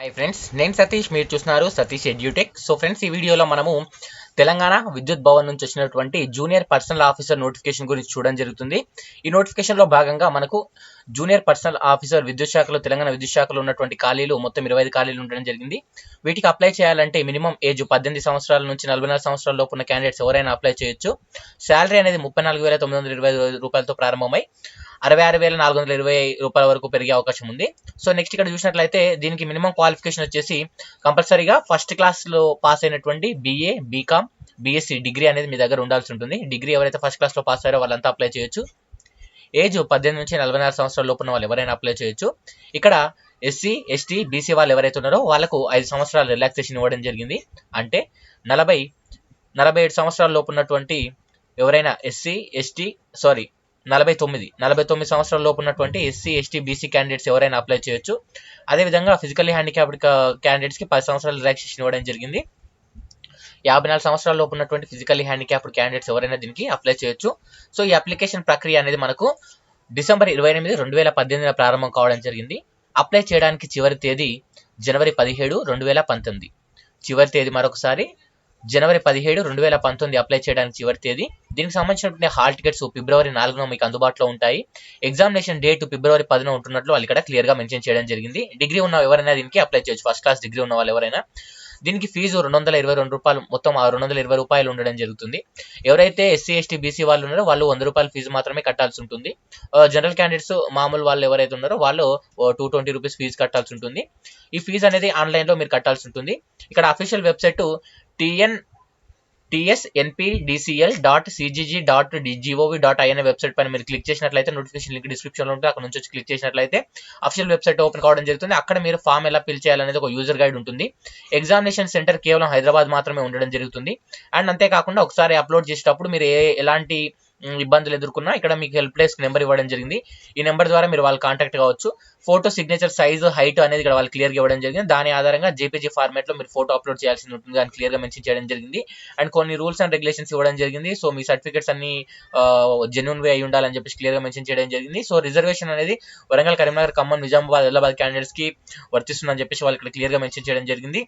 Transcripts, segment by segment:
Hi friends నేను సతీష్ మీరు చూస్తున్నారు సతీష్ ఎడ్యూటెక్ సో ఫ్రెండ్స్ ఈ వీడియోలో మనము తెలంగాణ విద్యుత్ భవన్ నుంచి వచ్చినటువంటి జూనియర్ పర్సనల్ ఆఫీసర్ నోటిఫికేషన్ గురించి చూడడం జరుగుతుంది. ఈ నోటిఫికేషన్లో భాగంగా మనకు జూనియర్ పర్సనల్ ఆఫీసర్ విద్యుత్ శాఖలో తెలంగాణ విద్యుత్ శాఖలో ఉన్నటువంటి ఖాళీలు మొత్తం ఇరవై ఐదు ఖాళీలు ఉండడం జరిగింది. వీటికి అప్లై చేయాలంటే మినిమం ఏజ్ పద్దెనిమిది సంవత్సరాల నుంచి నలభై నాలుగు సంవత్సరాల లోపు ఉన్న క్యాండిడేట్స్ ఎవరైనా అప్లై చేయొచ్చు. శాలరీ అనేది ముప్పై నాలుగు వేల తొమ్మిది వందల ఇరవై రూపాయలతో ప్రారంభమై అరవై ఆరు వేల నాలుగు వందల ఇరవై రూపాయల వరకు పెరిగే అవకాశం ఉంది. సో నెక్స్ట్ ఇక్కడ చూసినట్లయితే దీనికి మినిమం క్వాలిఫికేషన్ వచ్చేసి కంపల్సరీగా ఫస్ట్ క్లాస్లో పాస్ అయినటువంటి బీఏ బీకామ్ బీఎస్సీ డిగ్రీ అనేది మీ దగ్గర ఉండాల్సి ఉంటుంది. డిగ్రీ ఎవరైతే ఫస్ట్ క్లాస్లో పాస్ అయ్యారో వాళ్ళంతా అప్లై చేయొచ్చు. ఏజ్ పద్దెనిమిది నుంచి నలభై నాలుగు సంవత్సరాల లోపున వాళ్ళు ఎవరైనా అప్లై చేయొచ్చు. ఇక్కడ ఎస్సీ ఎస్టీ బీసీ వాళ్ళు ఎవరైతే ఉన్నారో వాళ్ళకు ఐదు సంవత్సరాల రిలాక్సేషన్ ఇవ్వడం జరిగింది. అంటే నలభై నలభై ఏడు సంవత్సరాల లోపు ఉన్నటువంటి ఎవరైనా ఎస్సీ ఎస్టీ సారీ నలభై తొమ్మిది నలభై తొమ్మిది సంవత్సరాల లోపు ఉన్నటువంటి ఎస్సీ ఎస్టీ బీసీ క్యాండిడేట్స్ ఎవరైనా అప్లై చేయొచ్చు. అదేవిధంగా ఫిజికల్లీ హ్యాండిక్యాప్డ్ క్యాండిడేట్స్కి పది సంవత్సరాల రిలాక్సేషన్ ఇవ్వడం జరిగింది. యాభై నాలుగు సంవత్సరాల లోపు ఉన్నటువంటి ఫిజికల్లీ హ్యాండిక్యాప్డ్ క్యాండిడేట్స్ ఎవరైనా దీనికి అప్లై చేయొచ్చు. సో ఈ అప్లికేషన్ ప్రక్రియ అనేది మనకు డిసెంబర్ ఇరవై ఎనిమిది రెండు వేల పద్దెనిమిదిన ప్రారంభం కావడం జరిగింది. అప్లై చేయడానికి చివరి తేదీ జనవరి పదిహేడు రెండు వేల పంతొమ్మిది. చివరి తేదీ మరొకసారి జనవరి పదిహేడు రెండు వేల పంతొమ్మిది అప్లై చేయడానికి చివరి తేదీ. దీనికి సంబంధించినటువంటి హాల్ టికెట్స్ ఫిబ్రవరి నాలుగున మీకు అందుబాటులో ఉంటాయి. ఎగ్జామినేషన్ డేట్ ఫిబ్రవరి పదిన ఉంటున్నట్లు వాళ్ళు ఇక్కడ క్లియర్గా మెన్షన్ చేయడం జరిగింది. డిగ్రీ ఉన్న ఎవరైనా దీనికి అప్లై చేయొచ్చు. ఫస్ట్ క్లాస్ డిగ్రీ ఉన్న వాళ్ళు ఎవరైనా. దీనికి ఫీజు రెండు వందల ఇరవై రెండు రూపాయలు. మొత్తం రెండు వందల ఇరవై రూపాయలు ఉండడం జరుగుతుంది. ఎవరైతే ఎస్సీ ఎస్టీ బీసీ వాళ్ళు ఉన్నారో వాళ్ళు వంద రూపాయల ఫీజు మాత్రమే కట్టాల్సి ఉంటుంది. జనరల్ క్యాండిడేట్స్ మామూలు వాళ్ళు ఎవరైతే ఉన్నారో వాళ్ళు టూ ట్వంటీ రూపీస్ ఫీజు కట్టాల్సి ఉంటుంది. ఈ ఫీజు అనేది ఆన్లైన్లో మీరు కట్టాల్సి ఉంటుంది. ఇక్కడ official website TN TSNPDCL dot CGG dot డిజిఓవి dot IN website పైన మీరు క్లిక్ చేసినట్లయితే నోటిఫికేషన్ లింక్ డిస్క్రిప్షన్లో ఉంటుంది. అక్కడ నుంచి వచ్చి క్లిక్ చేసినట్లయితే అఫీషియల్ వెబ్సైట్ ఓపెన్ కావడం జరుగుతుంది. అక్కడ మీరు ఫామ్ ఎలా ఫిల్ చేయాలనేది ఒక యూజర్ గైడ్ ఉంటుంది. ఎగ్జామినేషన్ సెంటర్ కేవలం హైదరాబాద్ మాత్రమే ఉండడం జరుగుతుంది. అండ్ అంతేకాకుండా ఒకసారి అప్లోడ్ చేసేటప్పుడు మీరు ఏ ఎలాంటి ఇబ్బందులు ఎదుర్కొన్నా ఇక్కడ మీకు హెల్ప్ డెస్క్ నెంబర్ ఇవ్వడం జరిగింది. ఈ నెంబర్ ద్వారా మీరు వాళ్ళు కాంటాక్ట్ కావచ్చు. ఫోటో సిగ్నేచర్ సైజు హైట్ అనేది ఇక్కడ వాళ్ళు క్లియర్గా ఇవ్వడం జరిగింది. దాని ఆధారంగా జేపీజీ ఫార్మాట్లో మీరు ఫోటో అప్లోడ్ చేయాల్సి ఉంటుంది దాన్ని క్లియర్గా మెన్షన్ చేయడం జరిగింది. అండ్ కొన్ని రూల్స్ అండ్ రెగ్యులేషన్స్ ఇవ్వడం జరిగింది. సో మీ సర్టిఫికేట్స్ అన్ని జెన్యున్ వే అయి ఉండాలని చెప్పేసి క్లియర్గా మెన్షన్ చేయడం జరిగింది. సో రిజర్వేషన్ అనేది వరంగల్ కరీంనగర్ ఖమ్మం నిజామాబాద్ ఆదిలాబాద్ క్యాండిడేట్స్కి వర్తిస్తుందని చెప్పేసి వాళ్ళు ఇక్కడ క్లియర్గా మెన్షన్ చేయడం జరిగింది.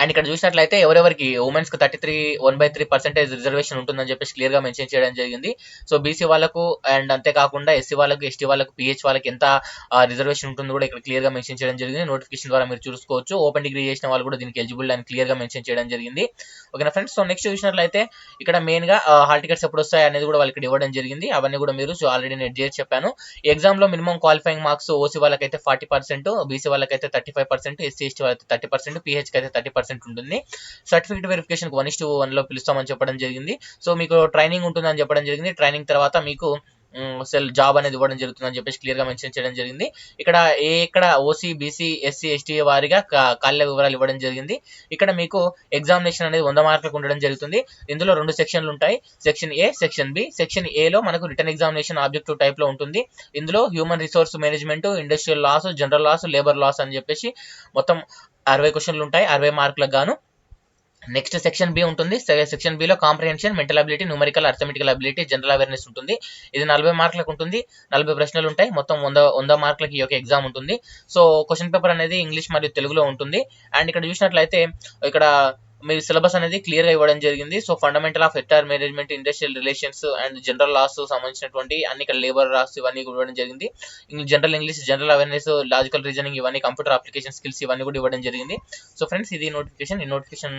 అండ్ ఇక్కడ చూసినట్లయితే ఎవరెవరికి ఉమెన్స్కి thirty three one by three percentage reservation ఉంటుందని చెప్పేసి క్లియర్గా మెన్షన్ చేయడం జరిగింది. సో బీసీ వాళ్ళకు అండ్ అంతేకాకుండా ఎస్సీ వాళ్ళకు ఎస్టీ వాళ్ళకు పిహెచ్ వాళ్ళకి ఎంత రిజర్వేషన్ ఉంటుందో కూడా ఇక్కడ క్లియర్గా మెన్షన్ చేయడం జరిగింది. నోటిఫికేషన్ ద్వారా మీరు చూసుకోవచ్చు. ఓపెన్ డిగ్రీ చేసిన వాళ్ళు కూడా దీనికి ఎలిజిబుల్ అని క్లియర్గా మెన్షన్ చేయడం జరిగింది. ఓకేనా ఫ్రెండ్స్ సో నెక్స్ట్ చూసినట్లయితే ఇక్కడ మెయిన్గా హాల్ టికెట్స్ ఎప్పుడు వస్తాయి అనేది కూడా వాళ్ళకి ఇవ్వడం జరిగింది. అవన్నీ కూడా మీరు ఆల్రెడీ నేను చేసి చెప్పాను. ఎగ్జామ్లో మినిమం క్వాలిఫైయింగ్ మార్క్స్ ఓసీ వాళ్ళకైతే ఫార్టీ పర్సెంట్ బీసీ వాళ్ళకైతే thirty five percent SC ST వాళ్ళకి థర్టీ పర్సెంట్ పిహెచ్ అయితే థర్టీ పర్సెంట్ ఉంటుంది. సర్టిఫికేట్ వెరిఫికేషన్ వన్ ఇస్ వన్లో పిలుస్తామని చెప్పడం జరిగింది. సో మీకు ట్రైనింగ్ ఉంటుందని చెప్పడం జరిగింది. ట్రైనింగ్ తర్వాత మీకు సెల్ జాబ్ అనేది ఇవ్వడం జరుగుతుందని చెప్పేసి క్లియర్గా మెన్షన్ చేయడం జరిగింది. ఇక్కడ ఏ ఇక్కడ ఓసీ బీసీ ఎస్సీ ఎస్టీ వారిగా ఖాళీల వివరాలు ఇవ్వడం జరిగింది. ఇక్కడ మీకు ఎగ్జామినేషన్ అనేది వంద మార్కులకు ఉండడం జరుగుతుంది. ఇందులో రెండు సెక్షన్లు ఉంటాయి. Section A section B section ఏలో మనకు రిటర్న్ ఎగ్జామినేషన్ ఆబ్జెక్టివ్ టైప్లో ఉంటుంది. ఇందులో human resource management industrial laws general laws labour laws అని చెప్పేసి మొత్తం అరవై క్వశ్చన్లు ఉంటాయి అరవై మార్కులకు గాను. నెక్స్ట్ సెక్షన్ బి ఉంటుంది. Section below comprehension mental ability numerical arithmetical ability general awareness ఉంటుంది. ఇది నలభై మార్కులకు ఉంటుంది. నలభై ప్రశ్నలు ఉంటాయి. మొత్తం వంద వంద మార్కులకి ఈ ఎగ్జామ్ ఉంటుంది. సో క్వశ్చన్ పేపర్ అనేది ఇంగ్లీష్ మరియు తెలుగులో ఉంటుంది. అండ్ ఇక్కడ చూసినట్లయితే ఇక్కడ మీ సిలబస్ అనేది క్లియర్గా ఇవ్వడం జరిగింది. So fundamental of hectare management industrial relations and general laws సంబంధించినటువంటి అన్ని ఇక్కడ లేబర్ లాస్ ఇవన్నీ కూడా ఇవ్వడం జరిగింది. General English general awareness logical reasoning ఇవన్నీ కంప్యూటర్ అప్లికేషన్ స్కిల్స్ ఇవన్నీ కూడా ఇవ్వడం జరిగింది. సో ఫ్రెండ్స్ ఇది నోటిఫికేషన్ ఈ నోటిఫికేషన్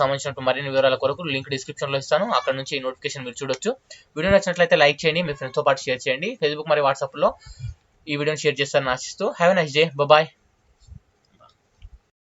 సంబంధించిన మరిన్ని వివరాల కొరకు లింక్ డిస్క్రిప్షన్లో ఇస్తాను. అక్కడ నుంచి ఈ నోటిఫికేషన్ మీరు చూడొచ్చు. వీడియో నచ్చినట్లయితే లైక్ చేయండి. మీ ఫ్రెండ్స్తో పాటు షేర్ చేయండి. ఫేస్బుక్ మరియు వాట్సాప్లో ఈ వీడియోని షేర్ చేస్తారని ఆశిస్తూ. Have nice day bye